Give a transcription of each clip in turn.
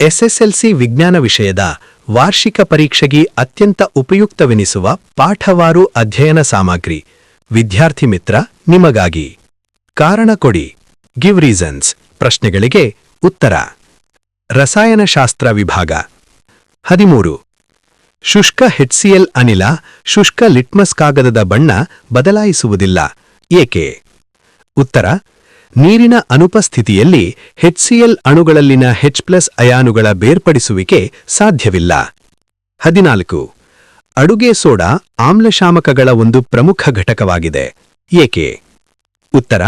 SSLC ವಿಜ್ಞಾನ ವಿಷಯದ ವಾರ್ಷಿಕ ಪರೀಕ್ಷೆಗೆ ಅತ್ಯಂತ ಉಪಯುಕ್ತವೆನಿಸುವ ಪಾಠವಾರು ಅಧ್ಯಯನ ಸಾಮಗ್ರಿ. ವಿದ್ಯಾರ್ಥಿ ಮಿತ್ರ, ನಿಮಗಾಗಿ. ಕಾರಣ ಕೊಡಿ. ಗಿವ್ ರೀಸನ್ಸ್ ಪ್ರಶ್ನೆಗಳಿಗೆ ಉತ್ತರ. ರಸಾಯನಶಾಸ್ತ್ರ ವಿಭಾಗ. ಹದಿಮೂರು. ಶುಷ್ಕ ಹೆಚ್ಸಿಎಲ್ ಅನಿಲ, ಶುಷ್ಕ ಲಿಟ್ಮಸ್ ಕಾಗದದ ಬಣ್ಣ ಬದಲಾಯಿಸುವುದಿಲ್ಲ. ಏಕೆ? ಉತ್ತರ. ನೀರಿನ ಅನುಪಸ್ಥಿತಿಯಲ್ಲಿ ಹೆಚ್ಸಿಎಲ್ ಅಣುಗಳಲ್ಲಿನ ಹೆಚ್ ಪ್ಲಸ್ ಅಯಾನುಗಳ ಬೇರ್ಪಡಿಸುವಿಕೆ ಸಾಧ್ಯವಿಲ್ಲ. ಹದಿನಾಲ್ಕು. ಅಡುಗೆ ಸೋಡಾ ಆಮ್ಲಶಾಮಕಗಳ ಒಂದು ಪ್ರಮುಖ ಘಟಕವಾಗಿದೆ. ಏಕೆ? ಉತ್ತರ.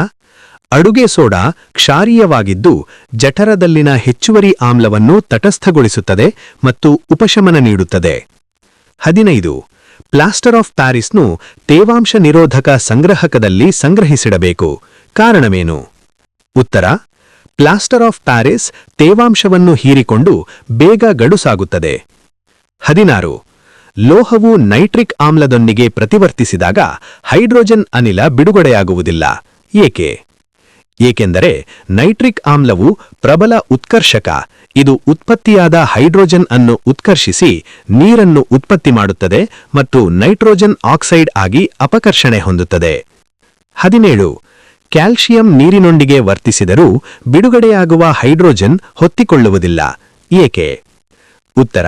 ಅಡುಗೆ ಸೋಡಾ ಕ್ಷಾರೀಯವಾಗಿದ್ದು ಜಠರದಲ್ಲಿನ ಹೆಚ್ಚುವರಿ ಆಮ್ಲವನ್ನು ತಟಸ್ಥಗೊಳಿಸುತ್ತದೆ ಮತ್ತು ಉಪಶಮನ ನೀಡುತ್ತದೆ. ಹದಿನೈದು. ಪ್ಲಾಸ್ಟರ್ ಆಫ್ ಪ್ಯಾರಿಸ್ನು ತೇವಾಂಶ ನಿರೋಧಕ ಸಂಗ್ರಹಕದಲ್ಲಿ ಸಂಗ್ರಹಿಸಿಡಬೇಕು. ಕಾರಣವೇನು? ಉತ್ತರ, ಪ್ಲಾಸ್ಟರ್ ಆಫ್ ಪ್ಯಾರಿಸ್ ತೇವಾಂಶವನ್ನು ಹೀರಿಕೊಂಡು ಬೇಗ ಗಡುಸಾಗುತ್ತದೆ. ಹದಿನಾರು, ಲೋಹವು ನೈಟ್ರಿಕ್ ಆಮ್ಲದೊಂದಿಗೆ ಪ್ರತಿವರ್ತಿಸಿದಾಗ ಹೈಡ್ರೋಜನ್ ಅನಿಲ ಬಿಡುಗಡೆಯಾಗುವುದಿಲ್ಲ. ಏಕೆ? ಏಕೆಂದರೆ ನೈಟ್ರಿಕ್ ಆಮ್ಲವು ಪ್ರಬಲ ಉತ್ಕರ್ಷಕ, ಇದು ಉತ್ಪತ್ತಿಯಾದ ಹೈಡ್ರೋಜನ್ ಅನ್ನು ಉತ್ಕರ್ಷಿಸಿ ನೀರನ್ನು ಉತ್ಪತ್ತಿ ಮಾಡುತ್ತದೆ ಮತ್ತು ನೈಟ್ರೋಜನ್ ಆಕ್ಸೈಡ್ ಆಗಿ ಅಪಕರ್ಷಣೆ ಹೊಂದುತ್ತದೆ. ಹದಿನೇಳು ಕ್ಯಾಲ್ಸಿಯಂ ನೀರಿನೊಂದಿಗೆ ವರ್ತಿಸಿದರೂ ಬಿಡುಗಡೆಯಾಗುವ ಹೈಡ್ರೋಜನ್ ಹೊತ್ತಿಕೊಳ್ಳುವುದಿಲ್ಲ. ಏಕೆ? ಉತ್ತರ,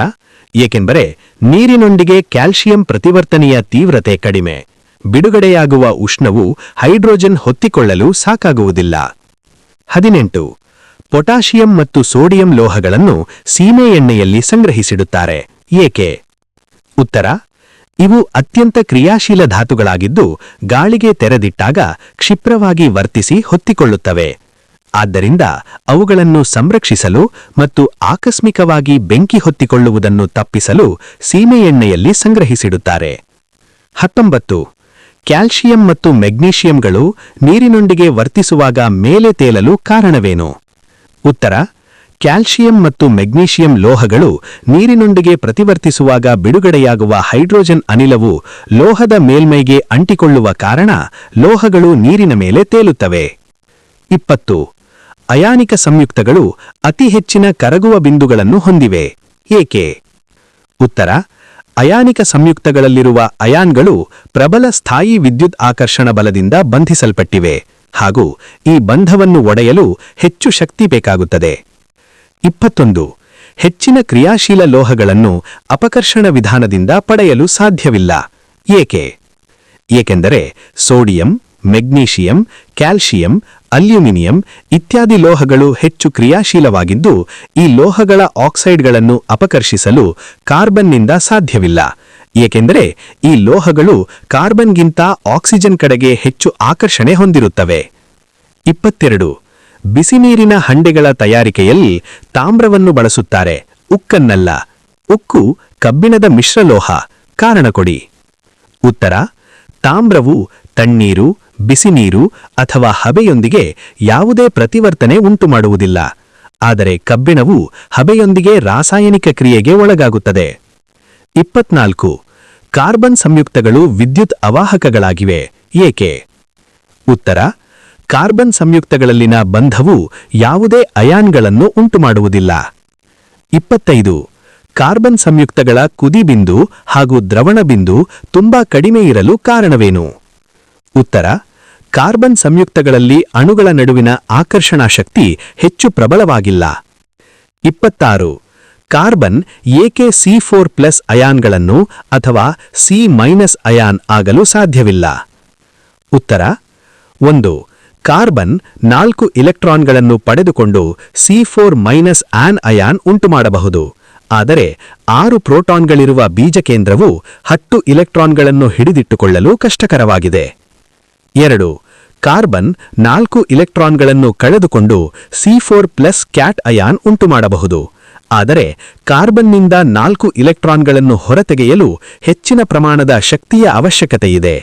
ಏಕೆಂದರೆ ನೀರಿನೊಂದಿಗೆ ಕ್ಯಾಲ್ಸಿಯಂ ಪ್ರತಿವರ್ತನೆಯ ತೀವ್ರತೆ ಕಡಿಮೆ. ಬಿಡುಗಡೆಯಾಗುವ ಉಷ್ಣವು ಹೈಡ್ರೋಜನ್ ಹೊತ್ತಿಕೊಳ್ಳಲು ಸಾಕಾಗುವುದಿಲ್ಲ. ಹದಿನೆಂಟು ಪೊಟಾಷಿಯಂ ಮತ್ತು ಸೋಡಿಯಂ ಲೋಹಗಳನ್ನು ಸೀಮೆ ಎಣ್ಣೆಯಲ್ಲಿ ಸಂಗ್ರಹಿಸಿಡುತ್ತಾರೆ. ಏಕೆ? ಉತ್ತರ ಇವು ಅತ್ಯಂತ ಕ್ರಿಯಾಶೀಲ ಧಾತುಗಳಾಗಿದ್ದು ಗಾಳಿಗೆ ತೆರೆದಿಟ್ಟಾಗ ಕ್ಷಿಪ್ರವಾಗಿ ವರ್ತಿಸಿ ಹೊತ್ತಿಕೊಳ್ಳುತ್ತವೆ. ಆದ್ದರಿಂದ ಅವುಗಳನ್ನು ಸಂರಕ್ಷಿಸಲು ಮತ್ತು ಆಕಸ್ಮಿಕವಾಗಿ ಬೆಂಕಿ ಹೊತ್ತಿಕೊಳ್ಳುವುದನ್ನು ತಪ್ಪಿಸಲು ಸೀಮೆಎಣ್ಣೆಯಲ್ಲಿ ಸಂಗ್ರಹಿಸಿಡುತ್ತಾರೆ. ಹತ್ತೊಂಬತ್ತು. ಕ್ಯಾಲ್ಸಿಯಂ ಮತ್ತು ಮೆಗ್ನೀಷಿಯಂಗಳು ನೀರಿನೊಂದಿಗೆ ವರ್ತಿಸುವಾಗ ಮೇಲೆ ತೇಲಲು ಕಾರಣವೇನು? ಉತ್ತರ. ಕ್ಯಾಲ್ಸಿಯಂ ಮತ್ತು ಮೆಗ್ನೀಷಿಯಂ ಲೋಹಗಳು ನೀರಿನೊಂದಿಗೆ ಪ್ರತಿವರ್ತಿಸುವಾಗ ಬಿಡುಗಡೆಯಾಗುವ ಹೈಡ್ರೋಜನ್ ಅನಿಲವು ಲೋಹದ ಮೇಲ್ಮೈಗೆ ಅಂಟಿಕೊಳ್ಳುವ ಕಾರಣ ಲೋಹಗಳು ನೀರಿನ ಮೇಲೆ ತೇಲುತ್ತವೆ. ಇಪ್ಪತ್ತು. ಅಯಾನಿಕ ಸಂಯುಕ್ತಗಳು ಅತಿ ಹೆಚ್ಚಿನ ಕರಗುವ ಬಿಂದುಗಳನ್ನು ಹೊಂದಿವೆ. ಏಕೆ? ಉತ್ತರ. ಅಯಾನಿಕ ಸಂಯುಕ್ತಗಳಲ್ಲಿರುವ ಅಯಾನ್ಗಳು ಪ್ರಬಲ ಸ್ಥಾಯಿ ವಿದ್ಯುತ್ ಆಕರ್ಷಣ ಬಲದಿಂದ ಬಂಧಿಸಲ್ಪಟ್ಟಿವೆ ಹಾಗೂ ಈ ಬಂಧವನ್ನು ಒಡೆಯಲು ಹೆಚ್ಚು ಶಕ್ತಿ ಬೇಕಾಗುತ್ತದೆ. ಇಪ್ಪತ್ತೊಂದು. ಹೆಚ್ಚಿನ ಕ್ರಿಯಾಶೀಲ ಲೋಹಗಳನ್ನು ಅಪಕರ್ಷಣ ವಿಧಾನದಿಂದ ಪಡೆಯಲು ಸಾಧ್ಯವಿಲ್ಲ. ಏಕೆ? ಏಕೆಂದರೆ ಸೋಡಿಯಂ, ಮೆಗ್ನೀಷಿಯಂ ಕ್ಯಾಲ್ಸಿಯಂ ಅಲ್ಯೂಮಿನಿಯಂ ಇತ್ಯಾದಿ ಲೋಹಗಳು ಹೆಚ್ಚು ಕ್ರಿಯಾಶೀಲವಾಗಿದ್ದು, ಈ ಲೋಹಗಳ ಆಕ್ಸೈಡ್ಗಳನ್ನು ಅಪಕರ್ಷಿಸಲು ಕಾರ್ಬನ್ನಿಂದ ಸಾಧ್ಯವಿಲ್ಲ. ಏಕೆಂದರೆ ಈ ಲೋಹಗಳು ಕಾರ್ಬನ್ಗಿಂತ ಆಕ್ಸಿಜನ್ ಕಡೆಗೆ ಹೆಚ್ಚು ಆಕರ್ಷಣೆ ಹೊಂದಿರುತ್ತವೆ. ಇಪ್ಪತ್ತೆರಡು. ಬಿಸಿನೀರಿನ ಹಂಡೆಗಳ ತಯಾರಿಕೆಯಲ್ಲಿ ತಾಮ್ರವನ್ನು ಬಳಸುತ್ತಾರೆ. ಉಕ್ಕನ್ನಲ್ಲ. ಉಕ್ಕು ಕಬ್ಬಿಣದ ಮಿಶ್ರಲೋಹ ಕಾರಣ ಕೊಡಿ. ಉತ್ತರ. ತಾಮ್ರವು ತಣ್ಣೀರು, ಬಿಸಿನೀರು ಅಥವಾ ಹಬೆಯೊಂದಿಗೆ ಯಾವುದೇ ಪ್ರತಿವರ್ತನೆ ಉಂಟುಮಾಡುವುದಿಲ್ಲ. ಆದರೆ ಕಬ್ಬಿಣವು ಹಬೆಯೊಂದಿಗೆ ರಾಸಾಯನಿಕ ಕ್ರಿಯೆಗೆ ಒಳಗಾಗುತ್ತದೆ. ಇಪ್ಪತ್ನಾಲ್ಕು. ಕಾರ್ಬನ್ ಸಂಯುಕ್ತಗಳು ವಿದ್ಯುತ್ ಅವಾಹಕಗಳಾಗಿವೆ. ಏಕೆ? ಉತ್ತರ. ಕಾರ್ಬನ್ ಸಂಯುಕ್ತಗಳಲ್ಲಿನ ಬಂಧವು ಯಾವುದೇ ಅಯಾನ್ಗಳನ್ನು ಉಂಟುಮಾಡುವುದಿಲ್ಲ. ಇಪ್ಪತ್ತೈದು, ಕಾರ್ಬನ್ ಸಂಯುಕ್ತಗಳ ಕುದಿಬಿಂದು ಹಾಗೂ ದ್ರವಣ ಬಿಂದು ತುಂಬಾ ಕಡಿಮೆ ಇರಲು ಕಾರಣವೇನು? ಉತ್ತರ, ಕಾರ್ಬನ್ ಸಂಯುಕ್ತಗಳಲ್ಲಿ ಅಣುಗಳ ನಡುವಿನ ಆಕರ್ಷಣಾ ಶಕ್ತಿ ಹೆಚ್ಚು ಪ್ರಬಲವಾಗಿಲ್ಲ. ಇಪ್ಪತ್ತಾರು, ಕಾರ್ಬನ್ ಏಕೆ ಸಿ ಫೋರ್ ಪ್ಲಸ್ ಅಯಾನ್ಗಳನ್ನು ಅಥವಾ ಸಿ ಮೈನಸ್ ಅಯಾನ್ ಆಗಲು ಸಾಧ್ಯವಿಲ್ಲ? ಉತ್ತರ, ಒಂದು ಕಾರ್ಬನ್ ನಾಲ್ಕು ಇಲೆಕ್ಟ್ರಾನ್ಗಳನ್ನು ಪಡೆದುಕೊಂಡು C four minus anion ಉಂಟುಮಾಡಬಹುದು. ಆದರೆ ಆರು ಪ್ರೋಟಾನ್ಗಳಿರುವ ಬೀಜಕೇಂದ್ರವು ಹತ್ತು ಇಲೆಕ್ಟ್ರಾನ್ಗಳನ್ನು ಹಿಡಿದಿಟ್ಟುಕೊಳ್ಳಲು ಕಷ್ಟಕರವಾಗಿದೆ. ಎರಡು, ಕಾರ್ಬನ್ ನಾಲ್ಕು ಇಲೆಕ್ಟ್ರಾನ್ಗಳನ್ನು ಕಳೆದುಕೊಂಡು C four plus cation ಉಂಟುಮಾಡಬಹುದು. ಆದರೆ ಕಾರ್ಬನ್ನಿಂದ ನಾಲ್ಕು ಇಲೆಕ್ಟ್ರಾನ್ಗಳನ್ನು ಹೊರತೆಗೆಯಲು ಹೆಚ್ಚಿನ ಪ್ರಮಾಣದ ಶಕ್ತಿಯ ಅವಶ್ಯಕತೆಯಿದೆ.